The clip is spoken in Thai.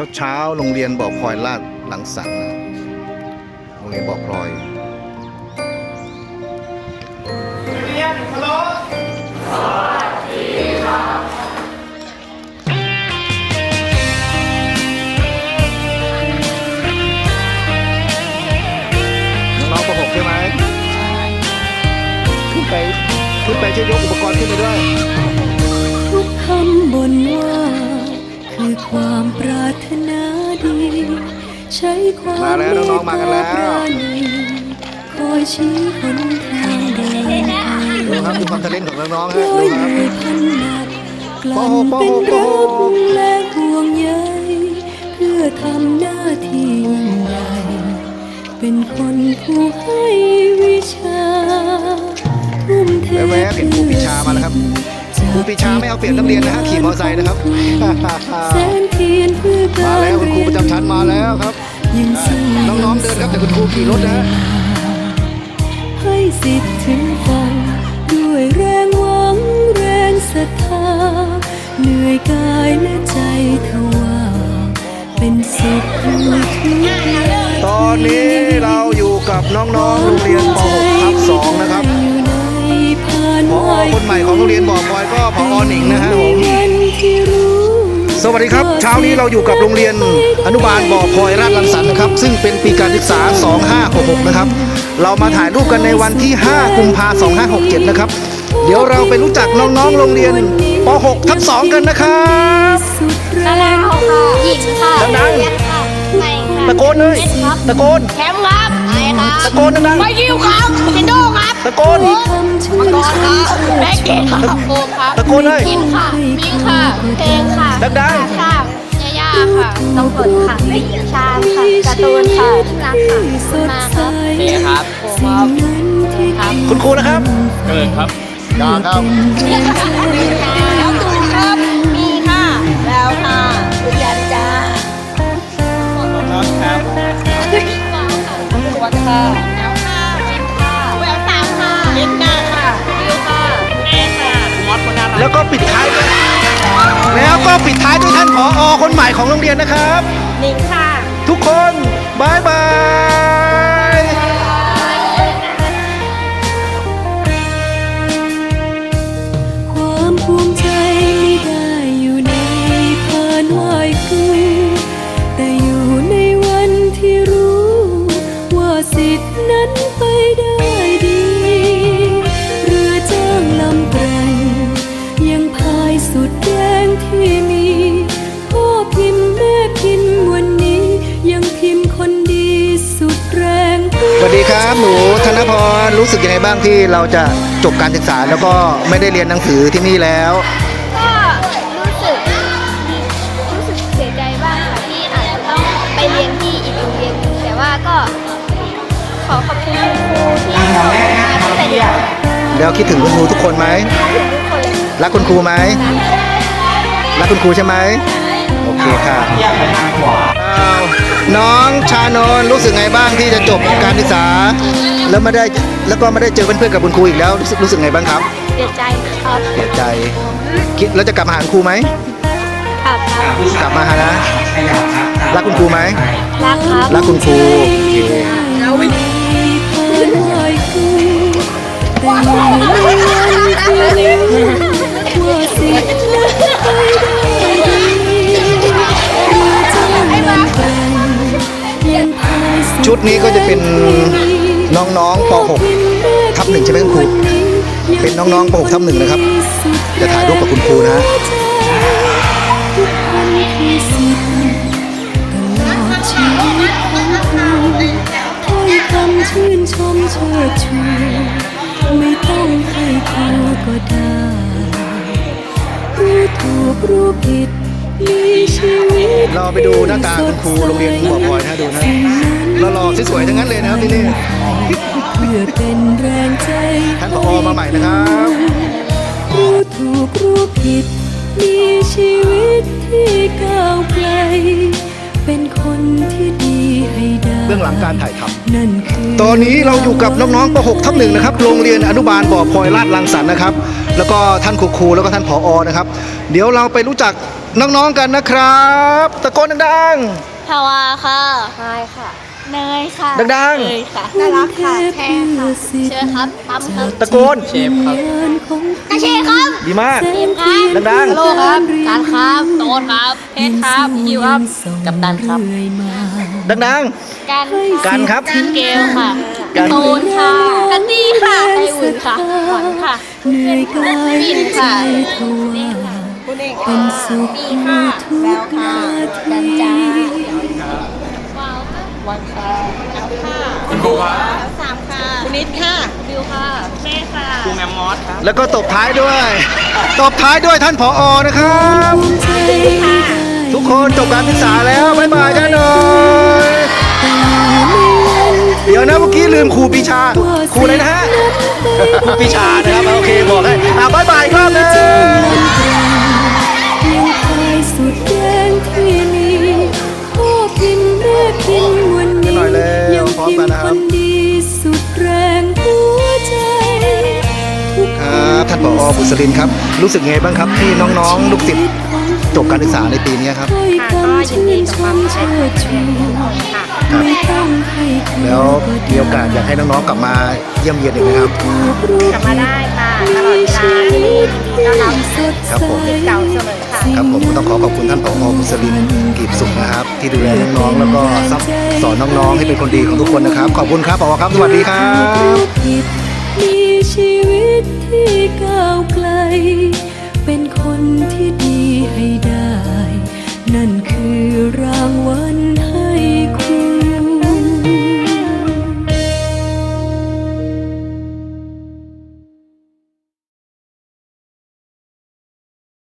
ช้าเช้าๆโรงเรียนบ่อพลอยลาดหลังสันนะโรงเรียนบ่อพลอยเรียนฮัลโหลน้องๆป .6 ใช่ไหมขึ้นไปขึ้นไปช่วยยกอุปกรณ์ขึ้นไปด้วยทุกคำบนว่า คือความปรารถนาดี ใช้ความมาแล้วน้องๆมากันแล้วเมตตาปราณีคอยชี้หนทางเดินให้ดูครับดูความทะเลนของน้องๆฮะร้อดูยครับมือพันหนักกลั่นโอ้โหเป็นรัโอ้กโห และห่วงใยเพื่อทำหน้าที่ยิ่งใหญ่เป็นคนผู้ให้ ครูปีชาไม่เอาเปรียบนักเรียนนะฮะขี่มอเตอร์ไซค์นะครับแสนเทียนเพื่อการมาแล้วคุณครูประจำชั้นมาแล้วครับยิ่งสู้น้องๆเดินครับแต่คุณครูขี่รถนะฮะให้สิทธิ์ถึงฟังด้วยแรงหวังแรงศรัทธาเหนื่อยกายและใจทว่าเป็นสุขด้วยทุกนาทีตอนนี้เราอยู่กับน้องๆโรงเรียนป .6 ทับ2 ผ่านพอคนใหม่ของโรงเรียนบ่อพลอยก็พอหนิงนะฮะผมวันที่รู้สวัสดีครับ เช้านี้เราอยู่กับโรงเรียนอนุบาลบ่อพลอยราชลังสรรค์นะครับ ซึ่งเป็นปีการศึกษา 2566 นะครับ เรามาถ่ายรูปกันในวันที่ 5 กุมภาพันธ์2567 นะครับ เดี๋ยวเราไปรู้จักน้องๆ โรงเรียนป .6 ทับ 2 กันนะครับสุดแรดางราค่ะหญิงค่ะดังๆเรียนค่ะไม่ค่ะตะโกนเลยครับตะโกนแชมป์ครับไอ้ครับตะโกนดังไปยิวครับเทนโดครับๆ ตะโกนคำชื่นกอชนคมรับแบ็คเกตครับโฟมครับตะโกนเลยกินค่ะมิงค่ะเพลงค่ะดังๆ ค่ะยาย่าค่ะน้องฝนค่ะชามค่ะการ์ตูนค่ะรักค่ะสดมาใสครับสิ่งนั้นที่คุณครูนะครับ เกิดครับดาครับแล้วตูนครับ มีค่ะ แล้วค่ะคุณยันจ้าครับครับวัดค่ะแล้วค่ะ แล้วก็ปิดท้ายด้วยแล้วก็ปิดท้ายด้วยท่านผอคนใหม่ของโรงเรียนนะครับ นิงค่ะ ทุกคนบายบายความภูมิใจไม่ได้อยู่ในพานไหวครูแต่อยู่ในวันที่รู้ ว่าสิทธินั้นไปได้ดี รรู้สึกยังไงบ้างที่เราจะจบการศึกษาแล้วก็ไม่ได้เรียนหนังสือที่นี่แล้ว ก็รู้สึกรู้สึกเสียใจบ้างค่ะที่อาจจะต้องไปเรียนที่อีกโรงเรียนหนึ่งแต่ว่าก็ขอขอบคุณคุณครูที่สอนมาตั้งแต่เด็กแล้วคิดถึงคุณครูทุกคนไหมถึงทุกคนเลยรักคุณครูไหม รักคุณครูใช่ไหม โอเคค่ะอ้าวน้องชานนท์รู้สึกไงบ้างที่จะจบการศึกษา แล้วไม่ได้แล้วก็ไม่ได้เจอเพื่อนๆกับคุณครูอีกแล้วรู้สึกรู้สึกไงบ้างครับเสียใจครับเสียใจคิดแล้วจะกลับมาหาคุณครูไหมครับครับกลับมาหานะรักคุณครูไหมรักครับรักคุณครูโอเคเรายสุชุดนี้ก็จะเป็นน้องๆป .6 ทับหนึ่งใช่ไหมคุณครูเป็นน้องๆป .6 ทับหนึ่งนะครับ จะถ่ายรูปกับคุณครูนะฮะชื่นชมเชิดชูไม่ต้องให้ครูก็ได้รู้ถูกรู้ผิด เราไปดูหน้าตาคุณครูโรงเรียนบ่อพลอยนะดูนะหล่อๆสวยๆทั้งนั้นเลยนะครับที่นี่เพื่อเป็นแรงใจท่านผอมาใหม่นะครับรู้ถูกรู้ผิด มีชีวิตที่ก้าวไกล เป็นคนที่ดีให้ได้เบื้องหลังการถ่ายทำนั่นคือตอนนี้เราอยู่กับน้องๆป .6 ทับหนึ่งนะครับ โรงเรียนอนุบาลบ่อพลอยลาดลังสรรค์นะครับ แล้วก็ท่านครูครูแล้วก็ท่านผอนะครับ เดี๋ยวเราไปรู้จัก น้องๆกันนะครับ ตะโกนดังภาวาค่ะใช่ค่ะ เนยค่ะดังๆเนยค่ะน่ารักค่ะแท้ค่ะเชิญครับปั๊มครับๆ ตะโกน เชฟครับกระเชครับดีมาก ทีมครับดังๆ โลครับการครับโตนครับเพชรครับคิวครับกับดันครับ ดังการการครับ เกลค่ะการโตนค่ะกันดี้ค่ะไออุ่นค่ะหวังค่ะ เหนื่อยกายปิ่นค่ะทว่า เป็นสุขดีค่ะทุกนาดันทีจ้าว้าวค่ะวันค่ะเอาค่ะคุณโบครับสามค่ะคุณนิดค่ะบิวค่ะเม่ค่ะครูแมมมอสครับแล้วก็ตบท้ายด้วย ตบท้ายด้วยท่านผออนะครับภูมิใจได้ทุกคนจบการศึกษาแล้วบ๊ายบายกันหน่อยเดี๋ยวนะเมื่อกี้ลืมครูปีชา ครูเลยนะฮะ ครูปีชานะครับ โอเคบอกให้อะบ๊ายบายอีกรอบหนึง บท่านผอบุษรินทร์ครับ รู้สึกไงบ้างครับที่น้องๆ ลูกศิษย์จบการศึกษาในปีนี้ครับถ้อยคำชื่นชมเชิดชูไม่ต้องให้ใครแล้วมีโอกาสอยากให้น้องๆกลับมาเยี่ยมเยียนอีกไหมครับ กลับมาได้ค่ะตลอดเวลาที่นี่ต้อนรับสดครับผมเก่าเสมอค่ะครับผมก็ต้องขอขอบคุณท่านผอบุษรินทร์กีบสุขนะครับ ที่ดูแลน้องๆแล้วก็ซับสอนน้องๆให้เป็นคนดีของทุกคนนะครับ ขอบคุณครับผอครับสวัสดีครับผิดมี ชีวิตที่ก้าวไกล เป็นคนที่ดีให้ได้ นั่นคือรางวัล